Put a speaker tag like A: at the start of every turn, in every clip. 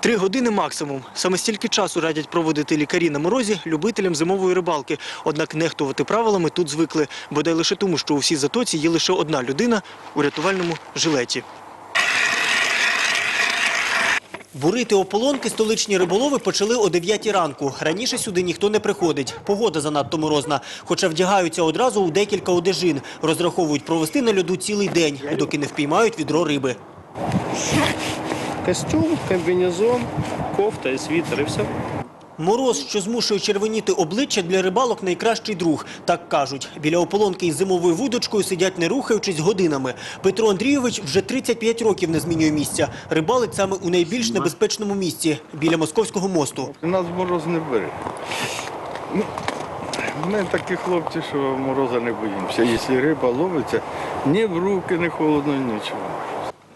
A: Три години максимум. Саме стільки часу радять проводити лікарі на морозі любителям зимової рибалки. Однак нехтувати правилами тут звикли, бодай лише тому, що у всій затоці є лише одна людина у рятувальному жилеті. Бурити ополонки столичні риболови почали о 9 ранку. Раніше сюди ніхто не приходить. Погода занадто морозна. Хоча вдягаються одразу у декілька одежин. Розраховують провести на льоду цілий день, доки не впіймають відро риби.
B: Костюм, комбінезон, кофта і світер, і все.
A: Мороз, що змушує червоніти обличчя для рибалок найкращий друг. Так кажуть. Біля ополонки із зимовою вудочкою сидять не рухаючись годинами. Петро Андрійович вже 35 років не змінює місця. Рибалить саме у найбільш небезпечному місці – біля Московського мосту.
C: Нас мороз не бере. Ну, ми такі хлопці, що мороза не боїмося. Якщо риба ловиться, ні в руки, не холодно, нічого.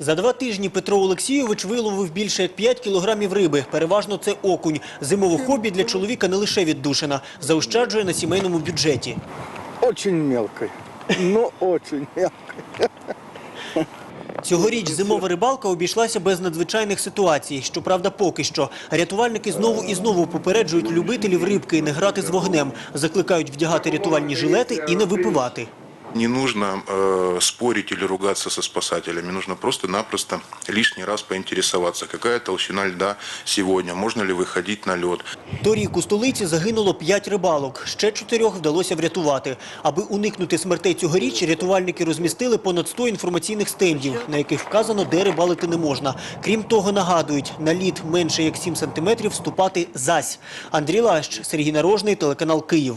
A: За два тижні Петро Олексійович виловив більше як 5 кілограмів риби. Переважно це окунь. Зимове хобі для чоловіка не лише віддушина. Заощаджує на сімейному бюджеті.
C: Очень мелкий. Ну, очень мелкий.
A: Цьогоріч зимова рибалка обійшлася без надзвичайних ситуацій. Щоправда, поки що. Рятувальники знову і знову попереджують любителів рибки не грати з вогнем. Закликають вдягати рятувальні жилети і не випивати.
D: Не нужно э, спорить или ругаться со спасателями, нужно просто-напросто лишний раз поинтересоваться, какая толщина льда сегодня, можно ли выходить на лед.
A: Торік у столиці загинуло 5 рибалок. Ще чотирьох вдалося врятувати. Аби уникнути смертей цьогоріч, рятувальники розмістили понад 100 інформаційних стендів, на яких вказано, де рибалити не можна. Крім того, нагадують, на лід менше як 7 сантиметрів вступати зась. Андрій Лащ, Сергій Нарожний, телеканал Київ.